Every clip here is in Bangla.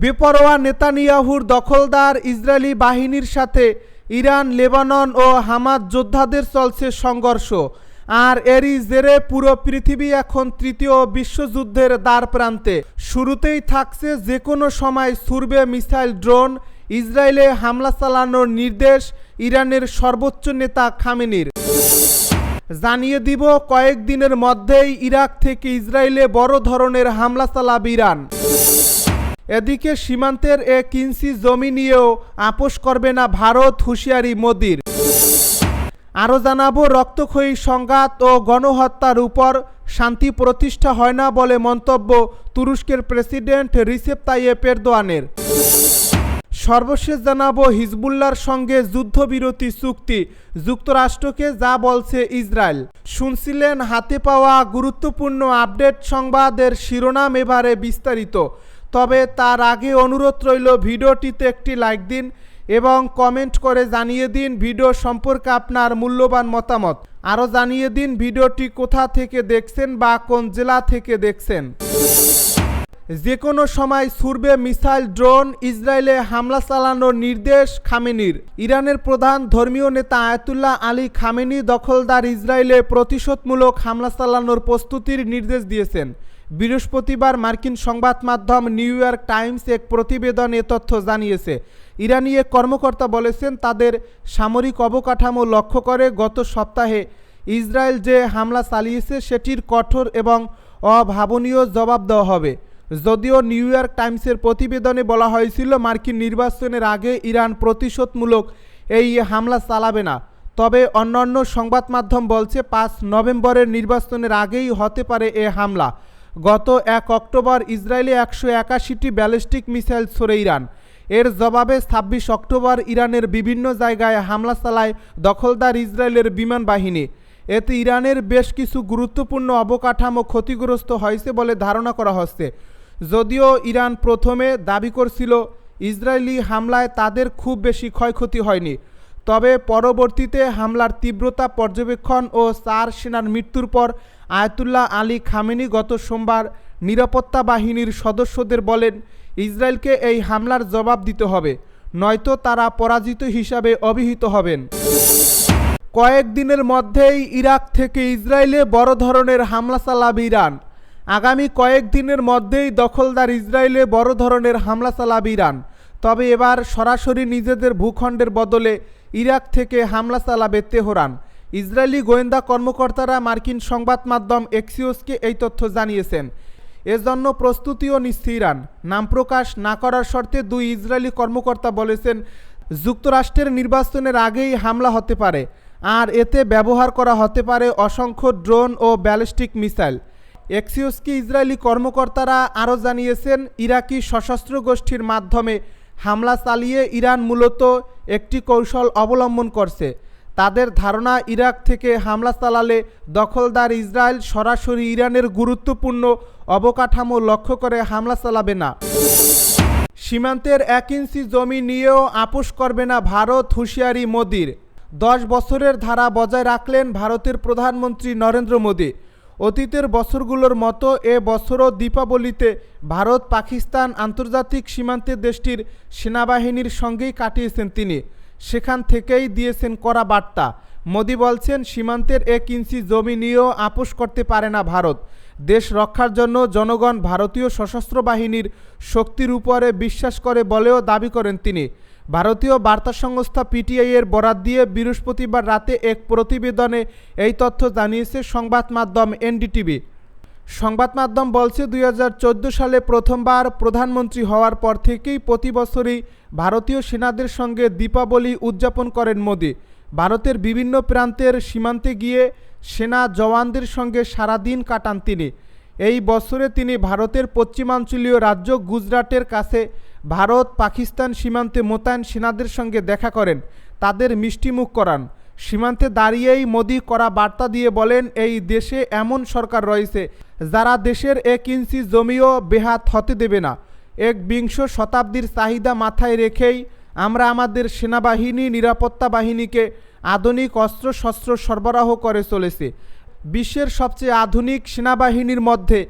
বেপরোয়া নেতানিয়াহুর দখলদার ইসরায়েলি বাহিনীর সাথে ইরান, লেবানন ও হামাদ যোদ্ধাদের চলছে সংঘর্ষ। আর এরই জেরে পুরো পৃথিবী এখন তৃতীয় বিশ্বযুদ্ধের দ্বার প্রান্তে। শুরুতেই থাকছে যে কোনো সময় ছুড়বে মিসাইল ড্রোন, ইসরায়েলে হামলা চালানোর নির্দেশ ইরানের সর্বোচ্চ নেতা খামেনির। জানিয়ে দিব কয়েকদিনের মধ্যেই ইরাক থেকে ইসরায়েলে বড় ধরনের হামলা চালাবে ইরান। এদিকে সীমান্তের এক ইঞ্চি জমি নিয়েও আপোষ করবে না ভারত হুঁশিয়ারি মোদির। আরও জানাব, রক্তক্ষয়ী সংঘাত ও গণহত্যার উপর শান্তি প্রতিষ্ঠা হয় না বলে মন্তব্য তুরস্কের প্রেসিডেন্ট রিসেপ তাইয়েপ এরদোয়ানের। সর্বশেষ জানাব হিজবুল্লার সঙ্গে যুদ্ধবিরতি চুক্তি, যুক্তরাষ্ট্রকে যা বলছে ইসরায়েল। শুনছিলেন, হাতে পাওয়া গুরুত্বপূর্ণ আপডেট সংবাদের শিরোনাম এবারে বিস্তারিত। তবে তার আগে অনুরোধ রইল ভিডিওটিতে একটি লাইক দিন এবং কমেন্ট করে জানিয়ে দিন ভিডিও সম্পর্কে আপনার মূল্যবান মতামত। আরও জানিয়ে দিন ভিডিওটি কোথা থেকে দেখছেন বা কোন জেলা থেকে দেখছেন। যে কোনো সময় ছুড়বে মিসাইল ড্রোন ইসরায়েলে হামলা চালানোর নির্দেশ খামেনির। ইরানের প্রধান ধর্মীয় নেতা আয়াতুল্লাহ আলী খামেনি দখলদার ইসরায়েলে প্রতিশোধমূলক হামলা চালানোর প্রস্তুতির নির্দেশ দিয়েছেন। বৃহস্পতিবার মার্কিন সংবাদ মাধ্যম নিউ ইয়র্ক টাইমস এক প্রতিবেদন এ তথ্য জানিয়েছে। ইরানি এক কর্মকর্তা বলেছেন, তাদের সামরিক অবকাঠামো লক্ষ্য করে গত সপ্তাহে ইসরায়েল যে হামলা চালিয়েছে, সেটির কঠোর এবং অভাবনীয় জবাব দেওয়া হবে। যদিও নিউ ইয়র্ক টাইমসের প্রতিবেদনে বলা হয়েছিল, মার্কিন নির্বাচনের আগে ইরান প্রতিশোধমূলক এই হামলা চালাবে না। তবে অন্যান্য সংবাদ মাধ্যম বলছে, পাঁচ নভেম্বরের নির্বাচনের আগেই হতে পারে এ হামলা। গত এক অক্টোবর ইসরায়েলে একশো একাশিটি ব্যালিস্টিক মিসাইল ছড়ে ইরান। এর জবাবে ছাব্বিশ অক্টোবর ইরানের বিভিন্ন জায়গায় হামলা চালায় দখলদার ইসরায়েলের বিমান বাহিনী। এতে ইরানের বেশ কিছু গুরুত্বপূর্ণ অবকাঠামো ক্ষতিগ্রস্ত হয়েছে বলে ধারণা করা হচ্ছে। যদিও ইরান প্রথমে দাবি করছিল, ইসরায়েলি হামলায় তাদের খুব বেশি ক্ষয়ক্ষতি হয়নি। তবে পরবর্তীতে হামলার তীব্রতা পর্যবেক্ষণ ও চার সেনার মৃত্যুর পর আয়াতুল্লাহ আলী খামেনি গত সোমবার নিরাপত্তা বাহিনীর সদস্যদের বলেন, ইসরায়েলকে এই হামলার জবাব দিতে হবে, নয়তো তারা পরাজিত হিসাবে অভিহিত হবেন। কয়েকদিনের মধ্যেই ইরাক থেকে ইসরায়েলে বড় ধরনের হামলা চালাবে ইরান। আগামী কয়েকদিনের মধ্যেই দখলদার ইসরায়েলে বড় ধরনের হামলা চালাবে ইরান। তবে এবার সরাসরি নিজেদের ভূখণ্ডের বদলে ইরাক থেকে হামলা চালাবে তেহরান। ইসরায়েলি গোয়েন্দা কর্মকর্তারা মার্কিন সংবাদ মাধ্যম এক্সিওসকে এই তথ্য জানিয়েছেন। এজন্য প্রস্তুতিও নিচ্ছে ইরান। নাম প্রকাশ না করার শর্তে দুই ইসরায়েলি কর্মকর্তা বলেছেন, যুক্তরাষ্ট্রের নির্বাচনের আগেই হামলা হতে পারে, আর এতে ব্যবহার করা হতে পারে অসংখ্য ড্রোন ও ব্যালিস্টিক মিসাইল। এক্সিওসকে ইসরায়েলি কর্মকর্তারা আরও জানিয়েছেন, ইরাকি সশস্ত্র গোষ্ঠীর মাধ্যমে হামলা চালিয়ে ইরান মূলত একটি কৌশল অবলম্বন করছে। তাদের ধারণা, ইরাক থেকে হামলা চালালে দখলদার ইসরায়েল সরাসরি ইরানের গুরুত্বপূর্ণ অবকাঠামো লক্ষ্য করে হামলা চালাবে না। সীমান্তের এক ইঞ্চি জমি নিয়েও আপোষ করবে না ভারত, হুঁশিয়ারি মোদির। দশ বছরের ধারা বজায় রাখলেন ভারতের প্রধানমন্ত্রী নরেন্দ্র মোদী। অতীতের বছরগুলোর মতো এ বছরও দীপাবলিতে ভারত, পাকিস্তান আন্তর্জাতিক সীমান্তের দেশটির সেনাবাহিনীর সঙ্গেই কাটিয়েছেন তিনি। সেখান থেকেই দিয়েছেন কড়া বার্তা। মোদি বলছেন, সীমান্তের এক ইঞ্চি জমি নিয়েও আপোষ করতে পারে না ভারত। দেশ রক্ষার জন্য জনগণ ভারতীয় সশস্ত্র বাহিনীর শক্তির উপরে বিশ্বাস করে বলেও দাবি করেন তিনি। ভারতীয় বার্তা সংস্থা পিটিআই এর বরাত দিয়ে বৃহস্পতিবার রাতে এক প্রতিবেদনে এই তথ্য জানিয়েছে সংবাদ মাধ্যম এনডিটিভি। সংবাদ মাধ্যম বলছে, দুই হাজার চোদ্দ সালে প্রথমবার প্রধানমন্ত্রী হওয়ার পর থেকেই প্রতি বছরই ভারতীয় সেনাদের সঙ্গে দীপাবলি উদযাপন করেন মোদি। ভারতের বিভিন্ন প্রান্তের সীমান্তে গিয়ে সেনা জওয়ানদের সঙ্গে সারাদিন কাটান তিনি। এই বছরে তিনি ভারতের পশ্চিমাঞ্চলীয় রাজ্য গুজরাটের কাছে ভারত, পাকিস্তান সীমান্তে মোতায়েন সেনাদের সঙ্গে দেখা করেন। তাদের মিষ্টিমুখ করান। সীমান্তে দাঁড়িয়েই মোদি করা বার্তা দিয়ে বলেন, এই দেশে এমন সরকার রয়েছে যারা দেশের এক ইঞ্চি জমিও বেহাত হতে দেবে না। এক বিংশ শতাব্দীর চাহিদা মাথায় রেখেই আমরা আমাদের সেনাবাহিনী, নিরাপত্তা বাহিনীকে আধুনিক অস্ত্রশস্ত্র সরবরাহ করে চলেছে। বিশ্বের সবচেয়ে আধুনিক সেনাবাহিনীর মধ্যে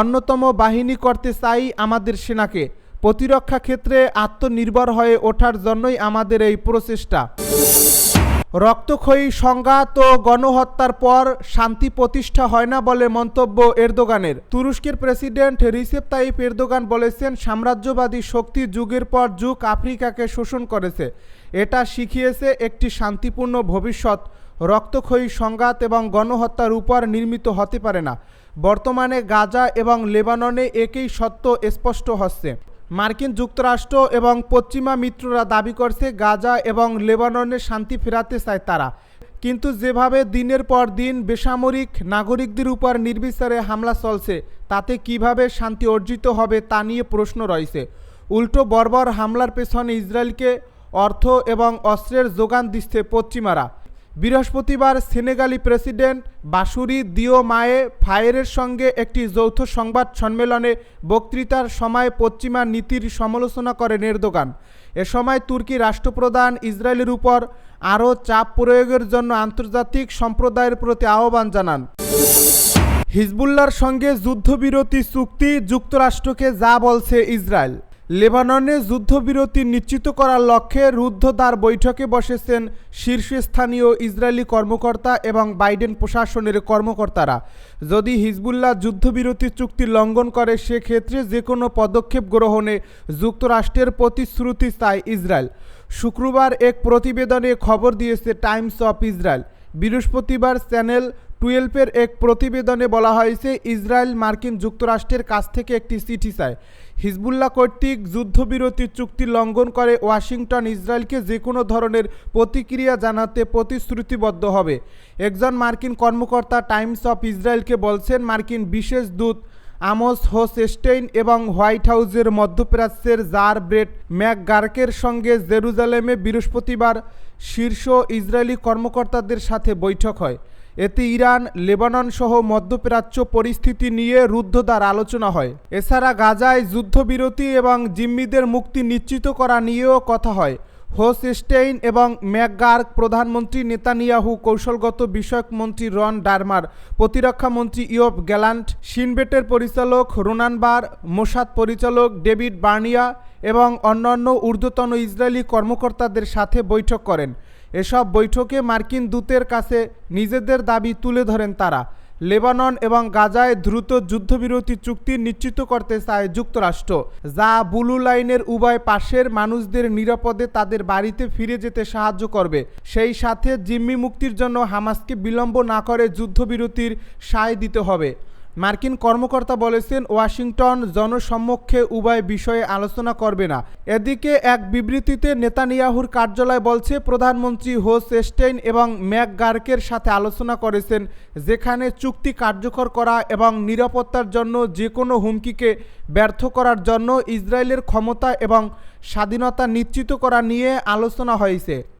অন্যতম বাহিনী করতে চাই আমাদের সেনাকে। প্রতিরক্ষা ক্ষেত্রে আত্মনির্ভর হয়ে ওঠার জন্যই আমাদের এই প্রচেষ্টা। রক্তক্ষয়ী সংঘাত ও গণহত্যার পর শান্তি প্রতিষ্ঠা হয় না বলে মন্তব্য এরদোগানের। তুরস্কের প্রেসিডেন্ট রিসেপ তাইপ এরদোগান বলেছেন, সাম্রাজ্যবাদী শক্তি যুগের পর যুগ আফ্রিকাকে শোষণ করেছে। এটা শিখিয়েছে একটি শান্তিপূর্ণ ভবিষ্যৎ। রক্তক্ষয়ী সংঘাত এবং গণহত্যার উপর নির্মিত হতে পারে না। বর্তমানে গাজা এবং লেবাননে একই সত্য স্পষ্ট হচ্ছে। মার্কিন যুক্তরাষ্ট্র এবং পশ্চিমা মিত্ররা দাবি করছে গাজা এবং লেবাননে শান্তি ফেরাতে চায় তারা। কিন্তু যেভাবে দিনের পর দিন বেসামরিক নাগরিকদের উপর নির্বিচারে হামলা চলছে, তাতে কীভাবে শান্তি অর্জিত হবে তা নিয়ে প্রশ্ন রয়েছে। উল্টো বর্বর হামলার পেছনে ইসরায়েলকে অর্থ এবং অস্ত্রের যোগান দিচ্ছে পশ্চিমারা। বৃহস্পতিবার সেনেগালি প্রেসিডেন্ট বাসুরি দিও মায়ে ফায়ারের সঙ্গে একটি যৌথ সংবাদ সম্মেলনে বক্তৃতার সময় পশ্চিমা নীতির সমালোচনা করেন এরদোগান। এ সময় তুর্কি রাষ্ট্রপ্রধান ইসরায়েলের উপর আরও চাপ প্রয়োগের জন্য আন্তর্জাতিক সম্প্রদায়ের প্রতি আহ্বান জানান। হিজবুল্লার সঙ্গে যুদ্ধবিরতি চুক্তি যুক্তরাষ্ট্রকে যা বলছে ইসরায়েল। লেবাননে যুদ্ধবিরতি নিশ্চিত করার লক্ষ্যে রুদ্ধদ্বার বৈঠকে বসেছেন শীর্ষস্থানীয় ইসরায়েলি কর্মকর্তা এবং বাইডেন প্রশাসনের কর্মকর্তারা। যদি হিজবুল্লাহ যুদ্ধবিরতি চুক্তি লঙ্ঘন করে, সেক্ষেত্রে যে কোনো পদক্ষেপ গ্রহণে যুক্তরাষ্ট্রের প্রতিশ্রুতি চায় ইসরায়েল। শুক্রবার এক প্রতিবেদনে খবর দিয়েছে টাইমস অফ ইসরায়েল। বৃহস্পতিবার চ্যানেল টুয়েলভের এক প্রতিবেদনে বলা হয়েছে, ইসরায়েল মার্কিন যুক্তরাষ্ট্রের কাছ থেকে একটি চিঠি চায়। হিজবুল্লাহ কর্তৃক যুদ্ধবিরতি চুক্তি লঙ্ঘন করে ওয়াশিংটন, ইসরায়েলকে যে কোনো ধরনের প্রতিক্রিয়া জানাতে প্রতিশ্রুতিবদ্ধ হবে। একজন মার্কিন কর্মকর্তা টাইমস অফ ইসরায়েলকে বলছেন, মার্কিন বিশেষ দূত আমোস হোসেস্টেইন এবং হোয়াইট হাউসের মধ্যপ্রাচ্যের জার ব্রেট ম্যাকগার্কের সঙ্গে জেরুজালেমে বৃহস্পতিবার শীর্ষ ইসরায়েলি কর্মকর্তাদের সাথে বৈঠক হয়। এতে ইরান, লেবানন সহ মধ্যপ্রাচ্য পরিস্থিতি নিয়ে রুদ্ধদ্বার আলোচনা হয়। এছাড়া গাজায় যুদ্ধবিরতি এবং জিম্মিদের মুক্তি নিশ্চিত করা নিয়েও কথা হয়। হোসস্টেইন এবং ম্যাকগার্ক প্রধানমন্ত্রী নেতানিয়াহু, কৌশলগত বিষয়ক মন্ত্রী রন ডারমার, প্রতিরক্ষা মন্ত্রী ইয়ব গ্যালান্ট, সিনবেটের পরিচালক রোনানবার মোসাদ পরিচালক ডেভিড বার্নিয়া এবং অন্যান্য ঊর্ধ্বতন ইসরায়েলি কর্মকর্তাদের সাথে বৈঠক করেন। এসব বৈঠকে মার্কিন দূতের কাছে নিজেদের দাবি তুলে ধরেন তারা। লেবানন এবং গাজায় দ্রুত যুদ্ধবিরতি চুক্তি নিশ্চিত করতে চায় যুক্তরাষ্ট্র, যা বুলু লাইনের উভয় পাশের মানুষদের নিরাপদে তাদের বাড়িতে ফিরে যেতে সাহায্য করবে। সেই সাথে জিম্মি মুক্তির জন্য হামাসকে বিলম্ব না করে যুদ্ধবিরতির সায় দিতে হবে। মার্কিন কর্মকর্তা বলেছেন, ওয়াশিংটন জনসম্মুখে উভয় বিষয়ে আলোচনা করবে না। এদিকে এক বিবৃতিতে নেতানিয়াহুর কার্যালয় বলছে, প্রধানমন্ত্রী হোস এস্টেইন এবং ম্যাকগার্কের সাথে আলোচনা করেছেন, যেখানে চুক্তি কার্যকর করা এবং নিরাপত্তার জন্য যে কোনো হুমকিকে ব্যর্থ করার জন্য ইসরায়েলের ক্ষমতা এবং স্বাধীনতা নিশ্চিত করা নিয়ে আলোচনা হয়েছে।